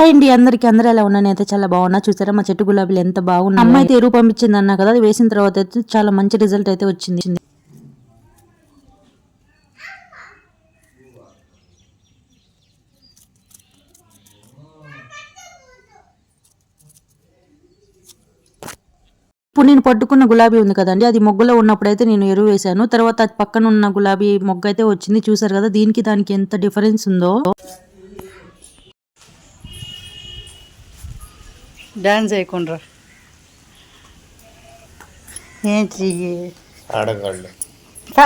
Hi అండి అందరికి అందరూ ఎలా ఉన్నాను అయితే చాలా బాగున్నా. చూసారా? మా చెట్టు గులాబీలు ఎంత బాగున్నా అమ్మాయి అయితే ఎరువు పంపించింది అన్నా కదా? అది వేసిన తర్వాత అయితే చాలా మంచి రిజల్ట్ అయితే వచ్చింది. ఇప్పుడు నేను పట్టుకున్న గులాబీ ఉంది కదండి. అది మొగ్గలో ఉన్నప్పుడైతే నేను ఎరువు వేశాను. తర్వాత అది పక్కన ఉన్న గులాబీ మొగ్గ అయితే వచ్చింది. చూసారు కదా? దీనికి దానికి ఎంత డిఫరెన్స్ ఉందో. డాన్స్ చేయకుండా ఏంటి ఆడగాళ్ళు ఫ.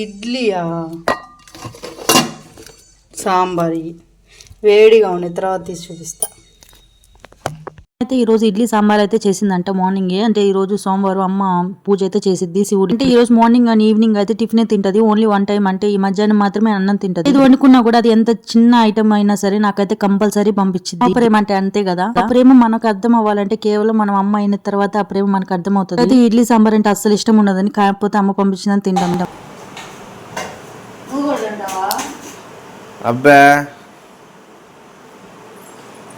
ఇడ్లీయా సాంబార్. వేడిగా ఉన్నాయి తర్వాత తీసి చూపిస్తా అయితే ఈ రోజు ఇడ్లీ సాంబార్ అయితే చేసిందంట మార్నింగ్. అంటే ఈ రోజు సోమవారం అమ్మ పూజ అయితే చేసిద్ది శివుడు అంటే ఈ రోజు మార్నింగ్ అండ్ ఈవినింగ్ అయితే టిఫిన్ తింటది. ఓన్లీ వన్ టైం అంటే ఈ మధ్యాహ్నం మాత్రమే అన్నం తింటది. ఇది వండుకున్నా కూడా అది ఎంత చిన్న ఐటమ్ అయినా సరే నాకైతే కంపల్సరీ పంపించింది ఆ ప్రేమ అంటే అంతే కదా. ఆ ప్రేమ మనకు అర్థం అవ్వాలంటే కేవలం మనం అమ్మ అయిన తర్వాత ఆ ప్రేమ మనకు అర్థం అవుతుంది అయితే ఇడ్లీ సాంబార్ అంటే అస్సలు ఇష్టం ఉండదని కాకపోతే అమ్మ పంపించిందని తింటాం అబ్బా.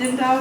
తింటావా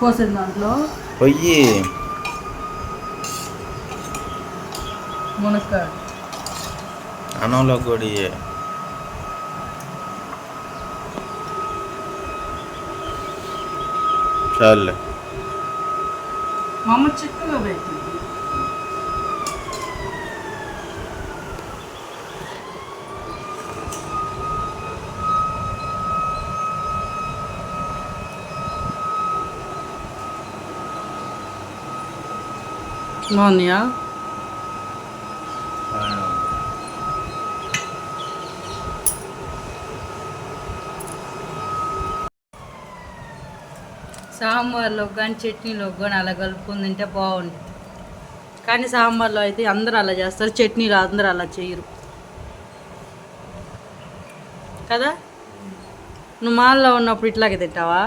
కోసిన దాంట్లో? పొయ్యి. మునక్కాయ. అన్నంలో కూడా చాలు మా అమ్మ చిక్కగా పెట్టింది బాగున్నాయా సాంబార్లో కానీ చట్నీలో కానీ అలా కలుపుకొని తింటే బాగుంటుంది. కానీ సాంబార్లో అయితే అందరూ అలా చేస్తారు. చట్నీలో అందరూ అలా చేయరు. కదా? నువ్వు మాల్లో ఉన్నప్పుడు ఇట్లాగే తింటావా?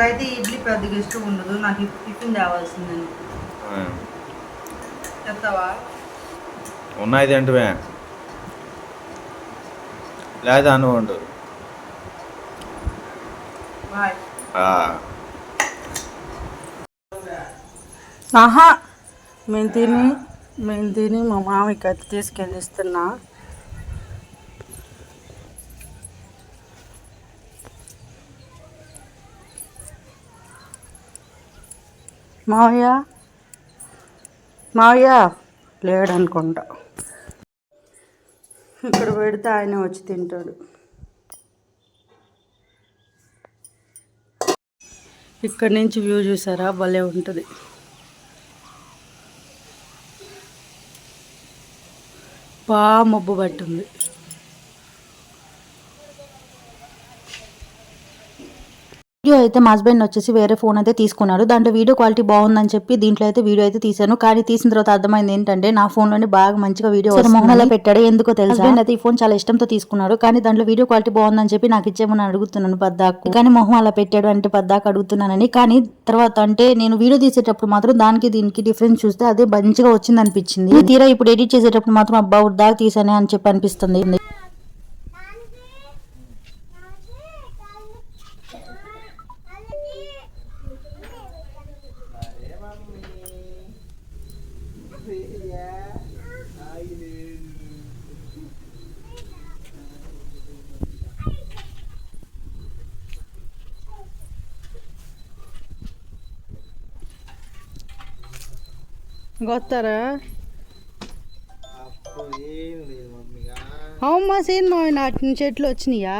నాకైతే ఇడ్లీ పెద్దగా ఇష్టం ఉండదు. నాకు టిఫిన్ తేవాల్సిందని. చెప్తావా? ఉన్నాయి తింటవే. లేదా అనుకోండు ఆహా మేము తిని మేము తిని మా మామయ్యకి అయితే తీసుకెళ్ళి మావయ్య? మావయ్య లేడనుకుంటా. ఇక్కడ పెడితే ఆయన వచ్చి తింటాడు. ఇక్కడ నుంచి వ్యూ చూసారా? భలే ఉంటుంది. బాగా మబ్బు పట్టింది. వీడియో అయితే మా హస్బెండ్ వచ్చేసి వేరే ఫోన్ అయితే తీసుకున్నాడు. దాంట్లో వీడియో క్వాలిటీ బాగుందని చెప్పి దీంట్లో అయితే వీడియో అయితే తీసాను కానీ తీసిన తర్వాత అర్థమైంది ఏంటంటే నా ఫోన్లోనే బాగా మంచిగా వీడియో మొహంలో పెట్టాడు? ఎందుకో తెలుసు? హస్బెండ్ అయితే ఈ ఫోన్ చాలా ఇష్టంతో తీసుకున్నాడు. కానీ దాంట్లో వీడియో క్వాలిటీ బాగుందని చెప్పి నాకు ఇచ్చేమని అడుగుతున్నాను పద్దాకు. కానీ మొహం అలా పెట్టాడు అంటే పద్దాకు అడుగుతున్నానని. కానీ తర్వాత అంటే నేను వీడియో తీసేటప్పుడు మాత్రం దానికి దీనికి డిఫరెన్స్ చూస్తే అదే మంచిగా వచ్చింది అనిపించింది తీరా ఇప్పుడు ఎడిట్ చేసేటప్పుడు మాత్రం అబ్బా దాకా తీసానే అని చెప్పి అనిపిస్తుంది. మమ్మీగా అవుమ్మా సీన్ మా నాటిన చెట్లు వచ్చినాయా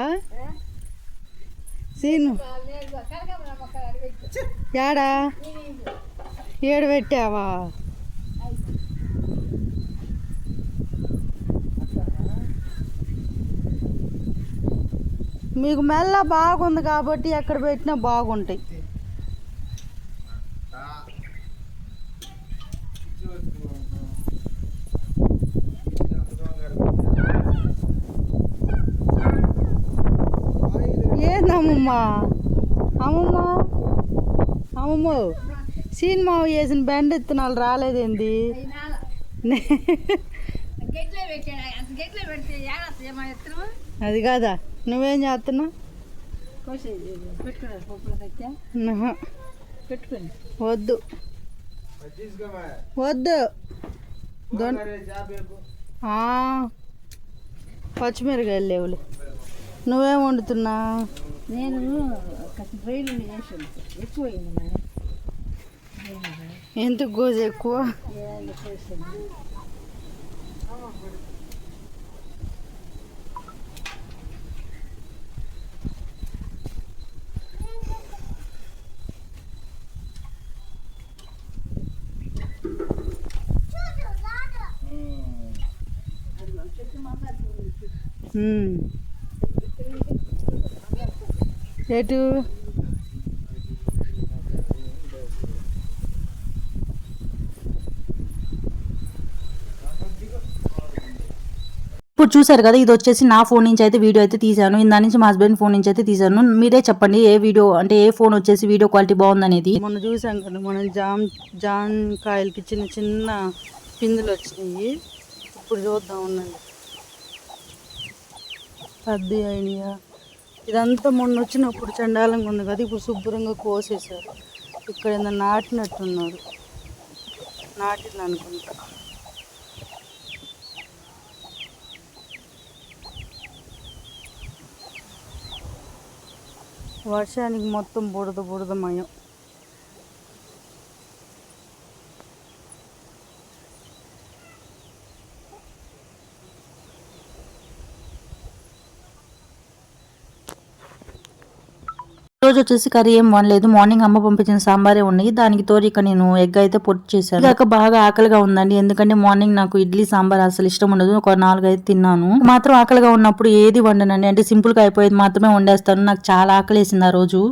సీను యాడా ఏడు పెట్టావా మీకు మెల్ల బాగుంది కాబట్టి ఎక్కడ పెట్టినా బాగుంటాయి ఏందమ్మమ్మ అమ్మమ్మ. అమ్మమ్మ. సినిమా వేసిన బెండ ఇత్తనాలు రాలేదేంది? అది కాదా? నువ్వేం చేస్తున్నావు? నహ. వద్దు. వద్దు. పచ్చిమిరకాయలు లేవులే. నువ్వేం వండుతున్నా నేను రొయ్యలు చేసాను ఎక్కువైంది మరి. ఎందుకు గోజు ఎక్కువ? ఉమ్. ఎటు? ఇప్పుడు చూసారు కదా ఇది వచ్చేసి నా ఫోన్ నుంచి అయితే వీడియో అయితే తీసాను దాని నుంచి మా హస్బెండ్ ఫోన్ నుంచి అయితే తీసాను మీరే చెప్పండి ఏ వీడియో అంటే ఏ ఫోన్ వచ్చేసి వీడియో క్వాలిటీ బాగుందనేది? మొన్న చూసాం కదా మనం జామ్ జాన్ కాయలకి చిన్న చిన్న పిందులు వచ్చినాయి. ఇప్పుడు చూద్దాం ఉండండి. పెద్ద అయినాయా? ఇదంతా మొన్న వచ్చినప్పుడు చండాలంగా ఉంది కదా ఇప్పుడు శుభ్రంగా కోసేసారు ఇక్కడ ఏదైనా నాటినట్టున్నారు. నాటింది అనుకుంటా. వర్షానికి మొత్తం బుడద బుడదమయం రోజు వచ్చేసి కర్రీ ఏం వండలేదు. మార్నింగ్ అమ్మ పంపించిన సాంబారే ఉన్నాయి దానికి తోడు ఇక నేను ఎగ్ అయితే పొట్టు చేశాను. ఇక బాగా ఆకలిగా ఉందండి. ఎందుకంటే మార్నింగ్ నాకు ఇడ్లీ సాంబార్ అసలు ఇష్టం ఉండదు. ఒక నాలుగు అయితే తిన్నాను. మాత్రం ఆకలిగా ఉన్నప్పుడు ఏది వండనండి? అంటే సింపుల్గా అయిపోయేది మాత్రమే వండేస్తాను. నాకు చాలా ఆకలి వేసింది ఆ రోజు.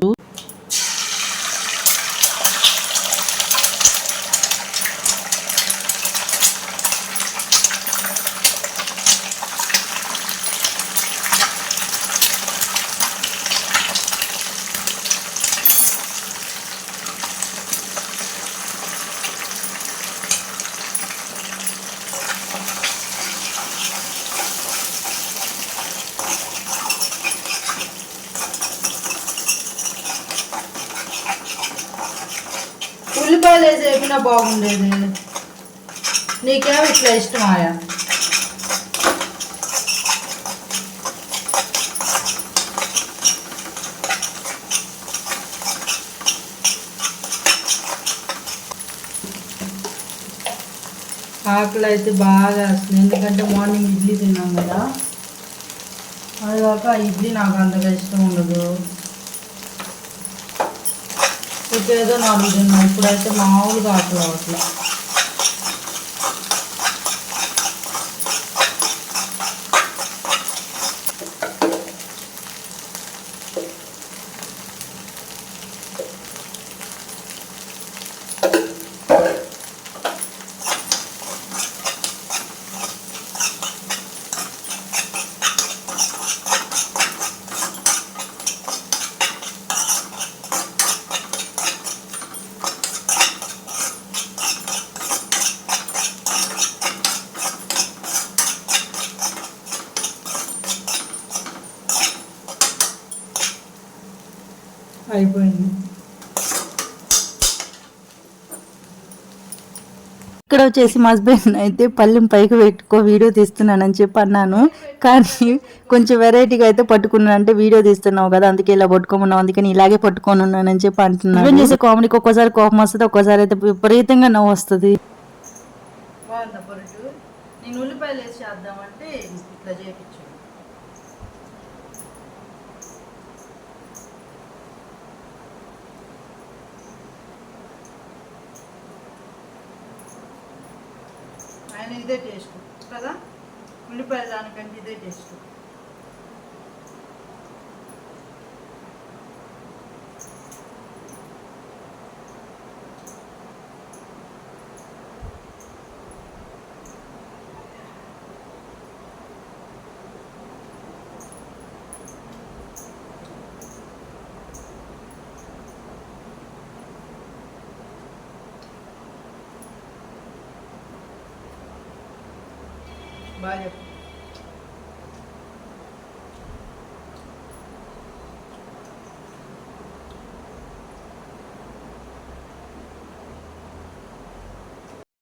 తిన్నా బాగుండేది నీకేమో ఇట్లా ఇష్టం ఆయా. ఆకలి అయితే బాగా వస్తుంది. ఎందుకంటే మార్నింగ్ ఇడ్లీ తిన్నాం కదా. అది కాక ఇడ్లీ నాకు అంతగా ఇష్టం ఉండదు. ఇంకేదో నాలుగు తిన్నాం ఇప్పుడైతే మామూలుగా ఆకలి అట్లా అయిపోయింది. ఇక్కడ వచ్చేసి మా హస్బెండ్ అయితే పళ్ళెం పైకి పెట్టుకో వీడియో తీస్తున్నానని చెప్పి అన్నాను. కానీ కొంచెం వెరైటీగా అయితే పట్టుకున్నాను. అంటే వీడియో తీస్తున్నావు కదా అందుకే ఇలా పట్టుకోమన్నావు అందుకని ఇలాగే పట్టుకొని ఉన్నానని చెప్పి అంటున్నాను. హస్బెండ్ చేసే కామెడీకి ఒక్కోసారి కోపం వస్తుంది ఒక్కోసారి అయితే విపరీతంగా నవ్వు వస్తుంది. నేను ఉల్లిపాయలు వేసి చేద్దామంటే ఇట్లా చేయించు ఇదే టేస్ట్. కదా? ఉల్లిపాయ దానికంటే ఇదే టేస్ట్. బాగా చెప్పు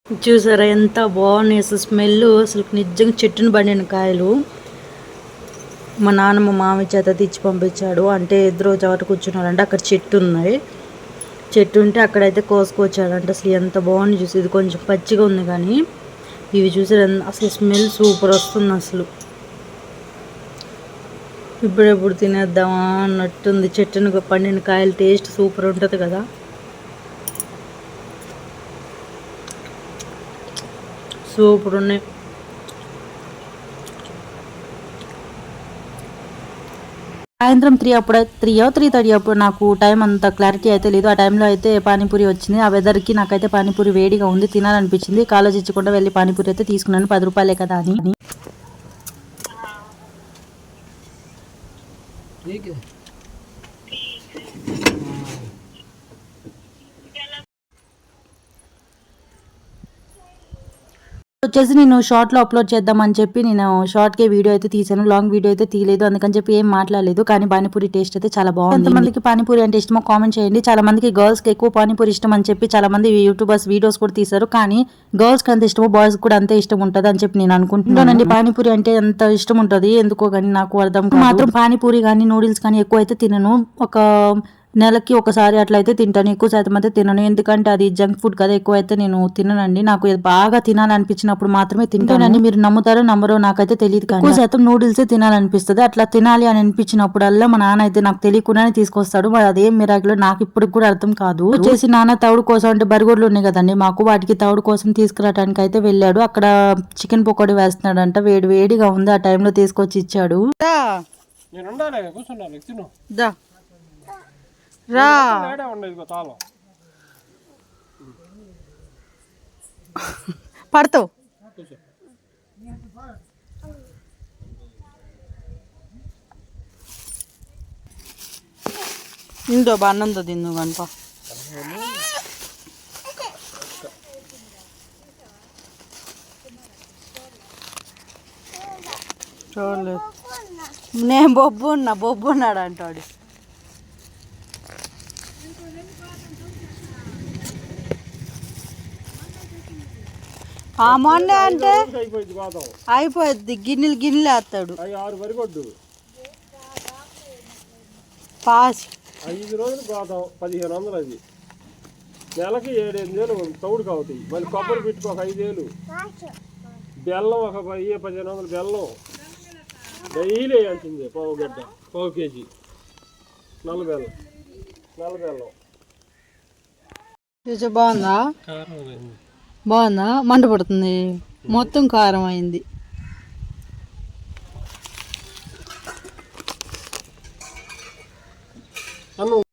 చూసారా ఎంత బాగున్నాయి అసలు స్మెల్. అసలు నిజంగా చెట్టును పండిన కాయలు. మా నాన్నమ్మ మామి చేత తెచ్చి పంపించాడు. అంటే ఎదురు చోట కూర్చున్నారంటే అక్కడ చెట్టు ఉన్నాయి చెట్టు ఉంటే అక్కడైతే కోసుకొచ్చాడంట. అసలు ఎంత బాగుంది చూసి. ఇది కొంచెం పచ్చిగా ఉంది కానీ. ఇవి చూసారు? అసలు స్మెల్ సూపర్ వస్తుంది అసలు. ఇప్పుడెప్పుడు తినేద్దామా అన్నట్టుంది. చెట్టును పండిన కాయలు టేస్ట్ సూపర్ ఉంటుంది కదా. సూపర్ ఉన్నాయి. సాయంత్రం త్రీ అప్పుడు త్రీ ఓ త్రీ థర్టీ అప్పుడు నాకు టైం అంత క్లారిటీ అయితే లేదు. ఆ టైంలో అయితే పానీపూరి వచ్చింది. ఆ వెదర్కి నాకైతే పానీపూరి వేడిగా ఉంది తినాలనిపించింది. ఆలోచించకుండా వెళ్ళి పానీపూరి అయితే తీసుకున్నాను. పది రూపాయలే కదా అని. వచ్చేసి నేను షార్ట్లో అప్లోడ్ చేద్దామని చెప్పి నేను షార్ట్ కే వీడియో అయితే తీసాను లాంగ్ వీడియో అయితే తీయలేదు. అందుకని చెప్పి ఏం మాట్లాడలేదు. కానీ పానీపూరి టేస్ట్ అయితే చాలా బాగుంది. ఎంతమందికి పానీపూరి అంటే ఇష్టమో కామెంట్ చేయండి. చాలా మందికి గర్ల్స్కి ఎక్కువ పానీపూరి ఇష్టం అని చెప్పి చాలా మంది యూట్యూబర్స్ వీడియోస్ కూడా తీశారు. కానీ గర్ల్స్కి అంత ఇష్టమో బాయ్స్ కూడా అంతే ఇష్టం ఉంటుంది అని చెప్పి నేను అనుకుంటున్నానండి పానీపూరి అంటే ఎంత ఇష్టం ఉంటుంది? ఎందుకో కానీ నాకు అర్థం. మాత్రం పానీపూరి కానీ నూడిల్స్ కానీ ఎక్కువ అయితే తినను. ఒక నెలకి ఒకసారి అట్లా అయితే తింటాను ఎక్కువ శాతం అయితే తినను. ఎందుకంటే అది జంక్ ఫుడ్ కదా ఎక్కువ అయితే నేను తిననండి. నాకు బాగా తినాలనిపించినప్పుడు మాత్రమే తింటానండి మీరు నమ్ముతారో నమ్మరో నాకైతే తెలియదు కానీ ఎక్కువ శాతం నూడిల్స్ తినాలనిపిస్తుంది. అట్లా తినాలి అని అనిపించినప్పుడల్లా మా నాన్న అయితే నాకు తెలియకుండానే తీసుకొస్తాడు. మరి అదేం మిరాకులో నాకు ఇప్పుడు కూడా అర్థం కాదు. వచ్చేసి నాన్న తౌడు కోసం అంటే బరిగొడ్లు ఉన్నాయి కదండి మాకు వాటికి తౌడు కోసం తీసుకురావడానికి అయితే వెళ్ళాడు. అక్కడ చికెన్ పకోడీ వేస్తున్నాడంట వేడి వేడిగా ఉంది. ఆ టైంలో తీసుకొచ్చి ఇచ్చాడు. రా. పడతావు. ఇందో అన్నంతో తిందు కనుక చూడలేదు. నేను బొబ్బు ఉన్నా బొబ్బు ఉన్నాడు అంటాడు. ఆ మొన్న అంటే అయిపోయింది గోదాం అయిపోద్ది. గిన్నెలు గిన్నెలు వేస్తాడు. అవి ఆరు వరిగొడ్డు పాస్ ఐదు రోజులు గోదాం పదిహేను వందలు అది. నెలకి ఏడెనిమిది వేలు తౌడు కావుతాయి మళ్ళీ కొబ్బరి పెట్టుకో ఒక ఐదేళ్ళు బెల్లం ఒక వెయ్యి పదిహేను వందలు బెల్లం. డైలీ వేయాల్సిందే పావు గడ్డ పావు కేజీ. నల్ల బెల్లం నల్ల బెల్లం. బాగుందా. బాగుందా? మంట పడుతుంది. మొత్తం కారం అయింది.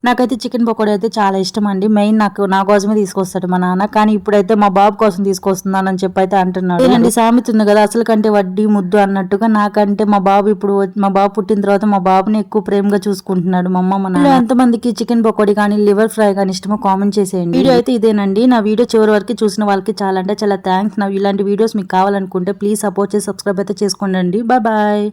నాకైతే చికెన్ పకోడీ అయితే చాలా ఇష్టం అండి. మెయిన్ నాకు నా కోసమే తీసుకొస్తాడు మా నాన్న. కానీ ఇప్పుడైతే మా బాబు కోసం తీసుకొస్తున్నానని చెప్పి అయితే అంటున్నాడు ఏంటంటే సామెత ఉంది కదా అసలు కంటే వడ్డీ ముద్దు అన్నట్టుగా నాకంటే మా బాబు ఇప్పుడు మా బాబు పుట్టిన తర్వాత మా బాబుని ఎక్కువ ప్రేమగా చూసుకుంటున్నాడు మా అమ్మ మా నాన్న. ఎంతమందికి చికెన్ పకోడీ కానీ లివర్ ఫ్రై కానీ ఇష్టమో కామెంట్ చేసేయండి. వీడియో అయితే ఇదేనండి. నా వీడియో చివరి వరకు చూసిన వాళ్ళకి చాలా అంటే చాలా థ్యాంక్స్ నా ఇలాంటి వీడియోస్ మీకు కావాలనుకుంటే ప్లీజ్ సపోర్ట్ చేసి సబ్స్క్రైబ్ అయితే చేసుకోండి బాయ్ బాయ్.